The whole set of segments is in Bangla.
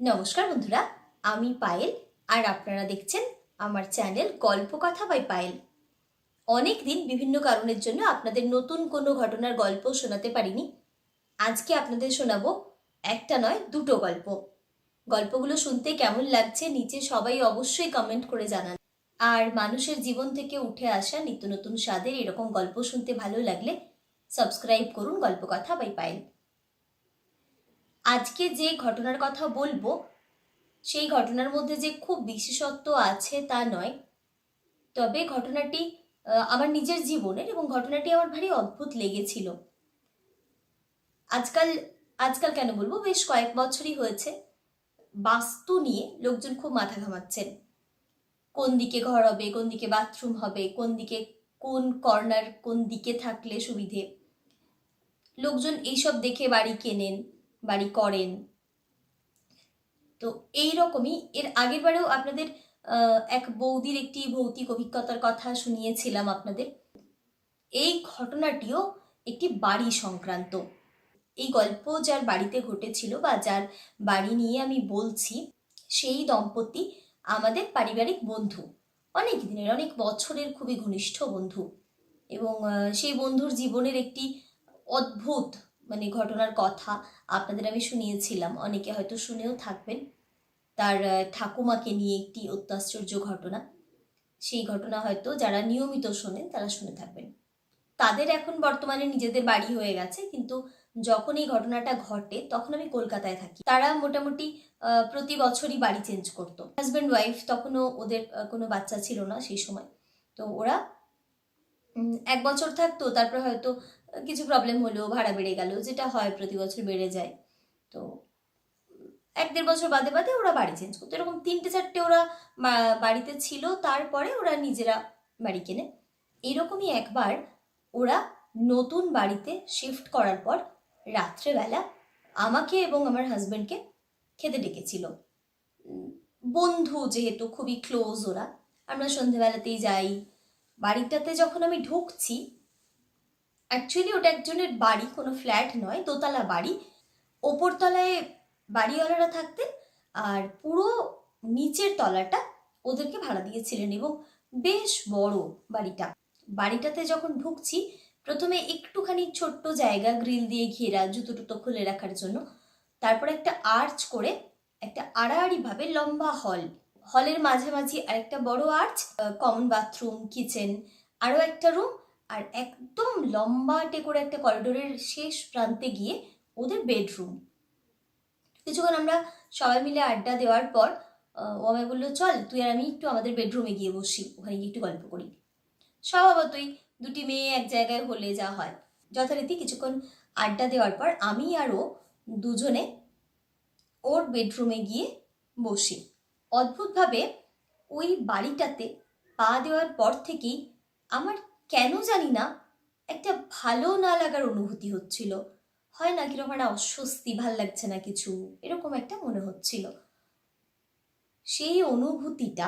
নমস্কার বন্ধুরা, আমি পায়েল আর আপনারা দেখছেন আমার চ্যানেল গল্প কথা বাই পায়েল। অনেক দিন বিভিন্ন কারণের জন্য আপনাদের নতুন কোনো ঘটনার গল্প শোনাতে পারিনি। আজকে আপনাদের শোনাবো একটা নয়, দুটো গল্প। গল্পগুলো শুনতে কেমন লাগছে নিচে সবাই অবশ্যই কমেন্ট করে জানান। আর মানুষের জীবন থেকে উঠে আসা নিত্য নতুন স্বাদের এরকম গল্প শুনতে ভালো লাগলে সাবস্ক্রাইব করুন গল্প কথা বাই পায়েল। আজকে যে ঘটনার কথা বলব, সেই ঘটনার মধ্যে যে খুব বিশেষত্ব আছে তা নয়। তবে ঘটনাটি আমার নিজের জীবনের এবং ঘটনাটি আমার ভারী অদ্ভুত লেগেছিল। আজকাল আজকাল কেন বলব? বেশ কয়েক বছরই হয়েছে। বাস্তু নিয়ে লোকজন খুব মাথা ঘামাচ্ছেন। কোন দিকে ঘর হবে, কোন দিকে বাথরুম হবে, কোন দিকে, কোন কর্নার কোন দিকে থাকলে সুবিধে? লোকজন এইসব দেখে বাড়ি কেনেন বাড়ি করেন। তো এই রকমই। এর আগের বারেও আপনাদের এক বৌদির একটি ভৌতিক অভিজ্ঞতার কথা শুনিয়েছিলাম আপনাদের। এই ঘটনাটিও একটি বাড়ি সংক্রান্ত। এই গল্প যার বাড়িতে ঘটেছিল বা যার বাড়ি নিয়ে আমি বলছি, সেই দম্পতি আমাদের পারিবারিক বন্ধু। অনেক দিনের, অনেক বছরের খুবই ঘনিষ্ঠ বন্ধু। এবং সেই বন্ধুর জীবনের একটি অদ্ভুত মানে ঘটনার কথা আপনাদের আমি শুনিয়েছিলাম। অনেকে হয়তো শুনেও থাকবেন। তার ঠাকুমাকে নিয়ে একটি অত্যাশ্চর্য ঘটনা। সেই ঘটনা হয়তো যারা নিয়মিত শোনেন তারা শুনে থাকবেন। তাদের এখন বর্তমানে নিজেদের বাড়ি হয়ে গেছে, কিন্তু যখন এই ঘটনাটা ঘটে তখন আমি কলকাতায় থাকি। তারা মোটামুটি প্রতি বছরই বাড়ি চেঞ্জ করতো। হাজব্যান্ড ওয়াইফ তখনও ওদের কোনো বাচ্চা ছিল না সেই সময়। তো ওরা এক বছর থাকতো, তারপর হয়তো কিছু প্রবলেম হলো ভাড়া বেড়ে গেল যেটা হয় প্রতি বছর বেড়ে যায়। তো, এক দেড় বছর বাদে বাদে ওরা বাড়ি চেঞ্জ করতো। এরকম তিনটে চারটে ওরা বাড়িতে ছিল, তারপরে ওরা নিজেরা বাড়ি কেনে। এরকমই একবার ওরা নতুন বাড়িতে শিফট করার পর রাত্রেবেলা আমাকে এবং আমার হাজব্যান্ডকে খেতে ডেকেছিল। বন্ধু যেহেতু খুবই ক্লোজ ওরা, আমরা সন্ধেবেলাতেই যাই। বাড়িটাতে যখন আমি ঢুকছি অ্যাকচুয়ালি ওটা একজনের বাড়ি, কোনো ফ্ল্যাট নয়, দোতলা বাড়ি। ওপরতলায় বাড়িওয়ালারা থাকতেন, আর পুরো নিচের তলাটা ওদেরকে ভাড়া দিয়েছিলেন এবং বেশ বড় বাড়িটা। বাড়িটাতে যখন ঢুকছি, প্রথমে একটুখানি ছোট্ট জায়গা, গ্রিল দিয়ে ঘেরা, জুতো টুতো খুলে রাখার জন্য। তারপর একটা আর্চ করে, একটা আড়াআড়িভাবে লম্বা হল। হলের মাঝামাঝি আরেকটা বড় আর্চ কমন বাথরুম কিচেন আরও একটা রুম আর একদম লম্বাটে করে একটা করিডোরের শেষ প্রান্তে গিয়ে ওদের বেডরুম কিছুক্ষণ আমরা সবাই মিলে আড্ডা দেওয়ার পর ও আমায় বলল, চল, তুই আর আমি একটু আমাদের বেডরুমে গিয়ে বসি, ওখানে গিয়ে একটু গল্প করি। স্বভাবতই দুটি মেয়ে এক জায়গায় হলে যা হয়। যথারীতি কিছুক্ষণ আড্ডা দেওয়ার পর আমি আর ও দুজনে ওর বেডরুমে গিয়ে বসি। অদ্ভুতভাবে ওই বাড়িটাতে পা দেওয়ার পর থেকেই আমার কেন জানি না, একটা ভালো না লাগার অনুভূতি হচ্ছিল। হয় না কীরকম একটা অস্বস্তি, ভালো লাগছে না কিছু, এরকম একটা মনে হচ্ছিল। সেই অনুভূতিটা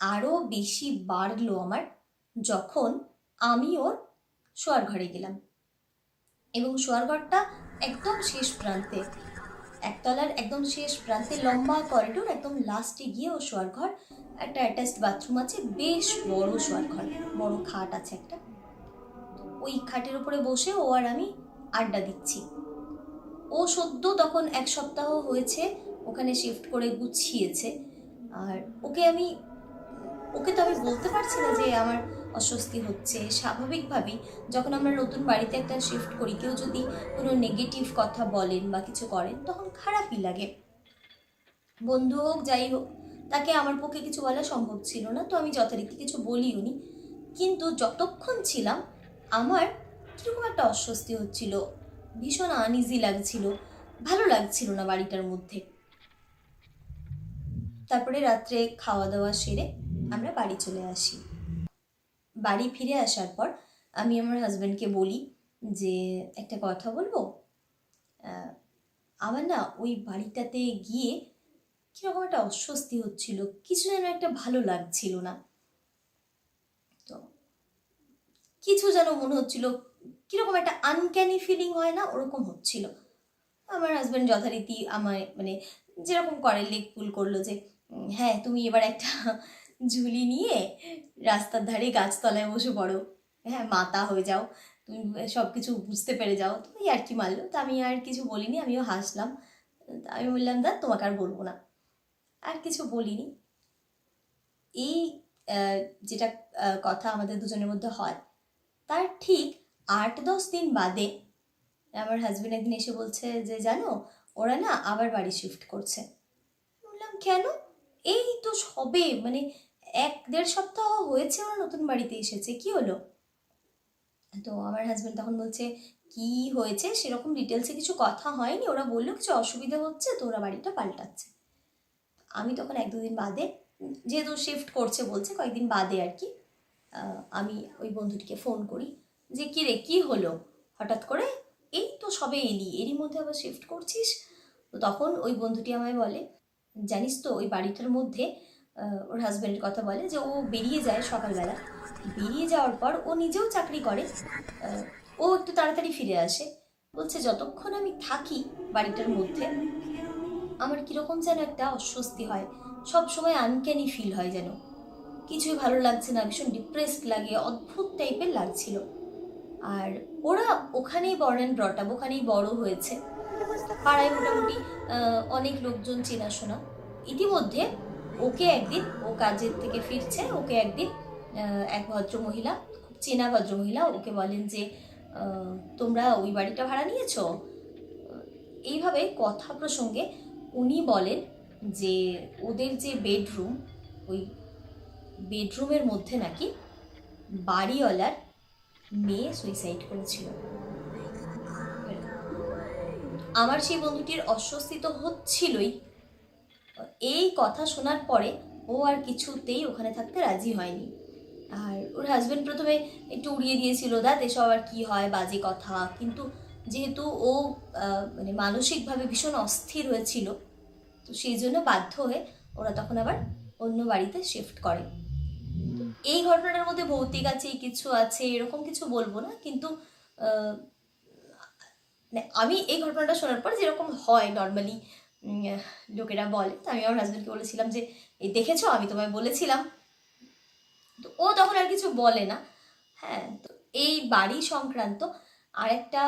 আরও বেশি বাড়লো আমার যখন আমি ওর শোয়ার ঘরে গেলাম। এবং শোয়ার ঘরটা একদম শেষ প্রান্তে, একতলার একদম শেষ প্রান্তে লম্বা করিডোর একদম লাস্টে গিয়ে ও শোয়ার ঘর একটা অ্যাটাচড বাথরুম আছে, বেশ বড় শোয়ার ঘর, বড় খাট আছে একটা। ওই খাটের উপরে বসে ও আর আমি আড্ডা দিচ্ছি। ও সদ্য তখন এক সপ্তাহ হয়েছে ওখানে শিফট করে গুছিয়েছে, আর ওকে আমি, ওকে তো আমি বলতে পারছি না যে আমার অস্বস্তি হচ্ছে। স্বাভাবিকভাবেই যখন আমরা নতুন বাড়িতে একটা শিফট করি, কেউ যদি কোনো নেগেটিভ কথা বলেন বা কিছু করেন, তখন খারাপই লাগে। বন্ধু হোক, যাই হোক তাকে আমার পক্ষে কিছু বলা সম্ভব ছিল না, তো আমি যথারীতি কিছু বলিও নি। কিন্তু যতক্ষণ ছিলাম, আমার কীরকম একটা অস্বস্তি হচ্ছিল। ভীষণ আনইজি লাগছিল, ভালো লাগছিল না বাড়িটার মধ্যে। তারপরে রাত্রে খাওয়া দাওয়া সেরে আমরা বাড়ি চলে আসি। বাড়ি ফিরে আসার পর আমি আমার হাজব্যান্ডকে বলি যে, একটা কথা বলব? আমার না ওই বাড়িটাতে গিয়ে কীরকম একটা অস্বস্তি হচ্ছিল? কিছু যেন একটা ভালো লাগছিল না। তো কিছু যেন মনে হচ্ছিল, কীরকম একটা আনক্যানি ফিলিং হয় না? ওরকম হচ্ছিল। আমার হাজব্যান্ড যথারীতি আমায় মানে যেরকম করে লেগ পুল করল যে হ্যাঁ তুমি এবার একটা ঝুলি নিয়ে রাস্তার ধারে গাছতলায় বসে পড়ো। হ্যাঁ মাতা হয়ে যাও। তুমি সব কিছু বুঝতে পেরে যাও। তুমি আর কি মারলো। তো আমি আর কিছু বলিনি, আমিও হাসলাম। আমি বললাম দা তোমাকে আর বলব না। আর কিছু বলিনি। এই যেটা কথা আমাদের দুজনের মধ্যে হয়, তার ঠিক আট দশ দিন বাদে আমার হাজবেন্ড একদিন এসে বলছে যে, জানো, ওরা না আবার বাড়ি শিফট করছে। বললাম, কেন? এই তো সবে মানে এক দেড় সপ্তাহ হয়েছে ওরা নতুন বাড়িতে এসেছে, কি হলো? তো আমার হাজব্যান্ড তখন বলছে, কি হয়েছে? সেরকম ডিটেলসে কিছু কথা হয়নি। ওরা বলল, কিছু অসুবিধা হচ্ছে, তো ওরা বাড়িটা পাল্টাচ্ছে। আমি তখন এক দুদিন বাদে, যেহেতু শিফট করছে বলছে, কয়েকদিন বাদে আর কি আমি ওই বন্ধুটিকে ফোন করি যে, কী রে, কী হলো? হঠাৎ করে, এই তো সবে এলি, এরই মধ্যে আবার শিফট করছিস? তো তখন ওই বন্ধুটি আমায় বলে, জানিস তো, ওই বাড়িটার মধ্যে ওর হাজব্যান্ডের কথা বলে যে, ও বেরিয়ে যায় সকালবেলা। বেরিয়ে যাওয়ার পর ও নিজেও চাকরি করে ও একটু তাড়াতাড়ি ফিরে আসে। বলছে, যতক্ষণ আমি থাকি বাড়িটার মধ্যে আমার কীরকম যেন একটা অস্বস্তি হয়। সব সময় আনক্যানি ফিল হয় যেন। কিছুই ভালো লাগছে না, ভীষণ ডিপ্রেসড লাগে, অদ্ভুত টাইপের লাগছিল। আর ওরা ওখানেই বর্ণ অ্যান্ড ওখানেই বড় হয়েছে। পাড়ায় মোটামুটি অনেক লোকজন চেনাশোনা। ইতিমধ্যে ওকে একদিন, ও কাজের থেকে ফিরছে, ওকে একদিন এক ভদ্র মহিলা খুব চেনা ভদ্র মহিলা ওকে বলেন যে তোমরা ওই বাড়িটা ভাড়া নিয়েছো? এইভাবে কথা প্রসঙ্গে উনি বলেন যে ওদের যে বেডরুম, ওই বেডরুমের মধ্যে নাকি বাড়িওয়ালার মেয়ে সুইসাইড করেছিল। আমার সেই বন্ধুটির অস্বস্তি তো হচ্ছিলই। এই কথা শোনার পরে ও আর কিছুতেই ওখানে থাকতে রাজি হয়নি। আর ওর হাজব্যান্ড প্রথমে একটু উড়িয়ে দিয়েছিল দাঁত এসব আর কি হয়, বাজে কথা। কিন্তু যেহেতু ও মানে মানসিকভাবে ভীষণ অস্থির হয়েছিল, তো সেই জন্য বাধ্য হয়ে ওরা তখন আবার অন্য বাড়িতে শিফট করে। এই ঘটনাটার মধ্যে ভৌতিক আছে, কিছু আছে, এরকম কিছু বলব না, কিন্তু মানে আমি এই ঘটনাটা শোনার পর যেরকম হয় নর্মালি লোকেরা বলে, তো আমি আমার হাজব্যান্ডকে বলেছিলাম যে, এই দেখেছ? আমি তোমায় বলেছিলাম। তো ও তখন আর কিছু বলে না। হ্যাঁ তো এই বাড়ি সংক্রান্ত আর একটা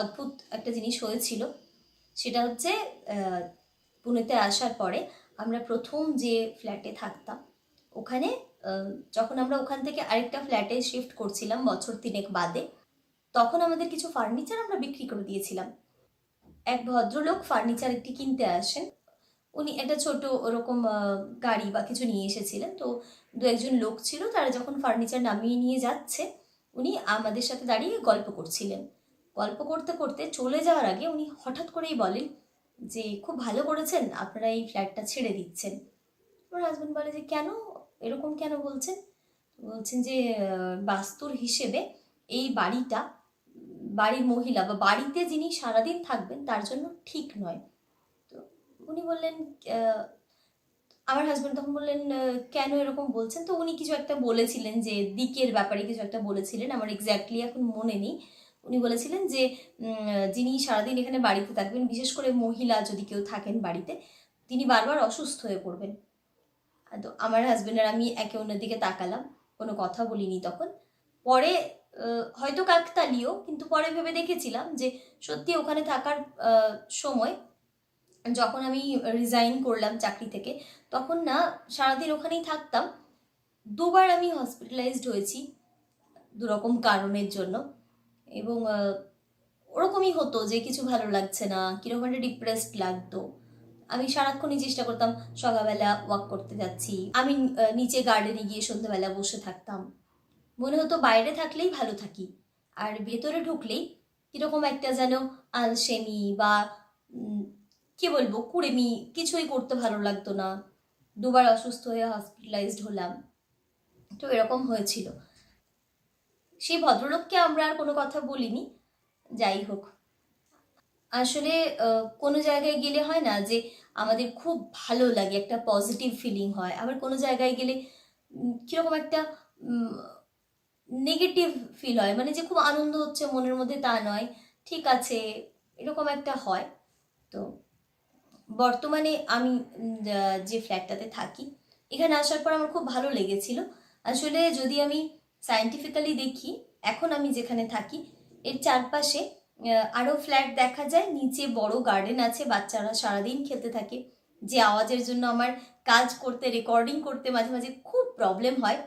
অদ্ভুত একটা জিনিস হয়েছিল। সেটা হচ্ছে পুনেতে আসার পরে আমরা প্রথম যে ফ্ল্যাটে থাকতাম, ওখানে যখন আমরা ওখান থেকে আরেকটা ফ্ল্যাটে শিফট করছিলাম বছর তিনেক বাদে, তখন আমাদের কিছু ফার্নিচার আমরা বিক্রি করে দিয়েছিলাম। এক ভদ্রলোক ফার্নিচার একটি কিনতে আসেন। উনি একটা ছোট ওরকম গাড়ি বা কিছু নিয়ে এসেছিলেন। তো দু একজন লোক ছিল, তারা যখন ফার্নিচার নামিয়ে নিয়ে যাচ্ছে উনি আমাদের সাথে দাঁড়িয়ে গল্প করছিলেন। গল্প করতে করতে চলে যাওয়ার আগে উনি হঠাৎ করেই বলেন যে, খুব ভালো করেছেন, আপনারা এই ফ্ল্যাটটা ছেড়ে দিচ্ছেন। আমার হাজব্যান্ড বলে যে, কেন? এরকম কেন বলছেন? বলছেন যে বাস্তুর হিসেবে এই বাড়িটা বাড়ির মহিলা বা বাড়িতে যিনি সারাদিন থাকবেন তার জন্য ঠিক নয়। তো উনি বললেন আমার হাজব্যান্ড তখন বললেন কেন এরকম বলছেন? তো উনি কিছু একটা বলেছিলেন যে, দিকের ব্যাপারে কিছু একটা বলেছিলেন, আমার এক্স্যাক্টলি এখন মনে নেই। উনি বলেছিলেন যে যিনি সারাদিন এখানে বাড়িতে থাকবেন, বিশেষ করে মহিলা যদি কেউ থাকেন বাড়িতে, তিনি বারবার অসুস্থ হয়ে পড়বেন। তো আমার হাজব্যান্ড আর আমি একে অন্যের দিকে তাকালাম, কোনো কথা বলিনি তখন। পরে হয়তো কাকতালিও কিন্তু পরে ভেবে দেখেছিলাম যে, সত্যি ওখানে থাকার সময় যখন আমি রিজাইন করলাম চাকরি থেকে, তখন না সারাদিন ওখানেই থাকতাম। দুবার আমি হসপিটালাইজড হয়েছি দুরকম কারণের জন্য। এবং ওরকমই হতো যে কিছু ভালো লাগছে না, কীরকম একটা ডিপ্রেসড লাগতো। আমি সারাক্ষণই চেষ্টা করতাম সকালবেলা ওয়াক করতে যাচ্ছি। আমি নিচে গার্ডেনে গিয়ে সন্ধ্যাবেলা বসে থাকতাম। মনে হতো বাইরে থাকলেই ভালো থাকি। আর ভেতরে ঢুকলেই কীরকম একটা যেন আলসেমি বা কি বলব, কুড়েমি কিছুই করতে ভালো লাগতো না। দুবার অসুস্থ হয়ে হসপিটালাইজড হলাম। তো এরকম হয়েছিল। সেই ভদ্রলোককে আমরা আর কোনো কথা বলিনি। যাই হোক। আসলে কোনো জায়গায় গেলে হয় না যে আমাদের খুব ভালো লাগে, একটা পজিটিভ ফিলিং হয়। আবার কোনো জায়গায় গেলে কীরকম একটা নেগেটিভ ফিল হয়। মানে যে খুব আনন্দ হচ্ছে মনের মধ্যে তা নয়। ঠিক আছে, এরকম একটা হয়। তো বর্তমানে আমি যে ফ্ল্যাটটাতে থাকি, এখানে আসার পর আমার খুব ভালো লেগেছিল। আসলে যদি আমি সায়েন্টিফিক্যালি দেখি, এখন আমি যেখানে থাকি, এর চারপাশে আরও ফ্ল্যাট দেখা যায়, নিচে বড় গার্ডেন আছে, বাচ্চারা সারাদিন খেলতে থাকে, যে আওয়াজের জন্য আমার কাজ করতে রেকর্ডিং করতে মাঝে মাঝে খুব প্রবলেম হয়।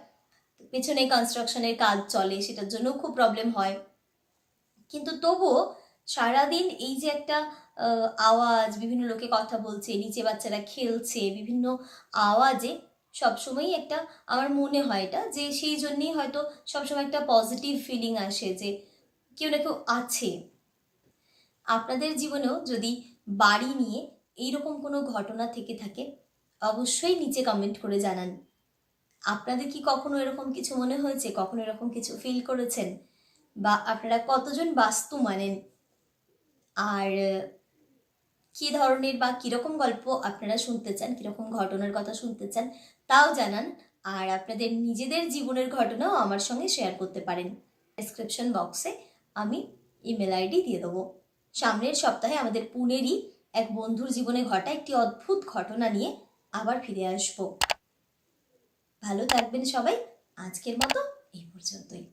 পেছনে কনস্ট্রাকশনের কাজ চলে, সেটার জন্য খুব প্রবলেম হয়। কিন্তু তবুও সারাদিন এই যে একটা আওয়াজ, বিভিন্ন লোকে কথা বলছে, নিচে বাচ্চারা খেলছে, বিভিন্ন আওয়াজে সবসময়ই একটা আমার মনে হয় এটা, যে সেই জন্যেই হয়তো সবসময় একটা পজিটিভ ফিলিং আসে যে কেউ না কেউ আছে। আপনাদের জীবনেও যদি বাড়ি নিয়ে এইরকম কোনো ঘটনা থেকে থাকে, অবশ্যই নিচে কমেন্ট করে জানান। আপনাদের কি কখনো এরকম কিছু মনে হয়েছে? কখনো এরকম কিছু ফিল করেছেন? বা আপনারা কতজন বাস্তু মানেন? আর কি ধরনের বা কীরকম গল্প আপনারা শুনতে চান, কীরকম ঘটনার কথা শুনতে চান, তাও জানান। আর আপনাদের নিজেদের জীবনের ঘটনাও আমার সঙ্গে শেয়ার করতে পারেন। ডেসক্রিপশন বক্সে আমি ইমেল আইডি দিয়ে দেবো। সামনের সপ্তাহে আমাদের পুনেরই এক বন্ধুর জীবনে ঘটা একটি অদ্ভুত ঘটনা নিয়ে আবার ফিরে আসব। ভালো থাকবেন সবাই। আজকের মতো এই পর্যন্তই।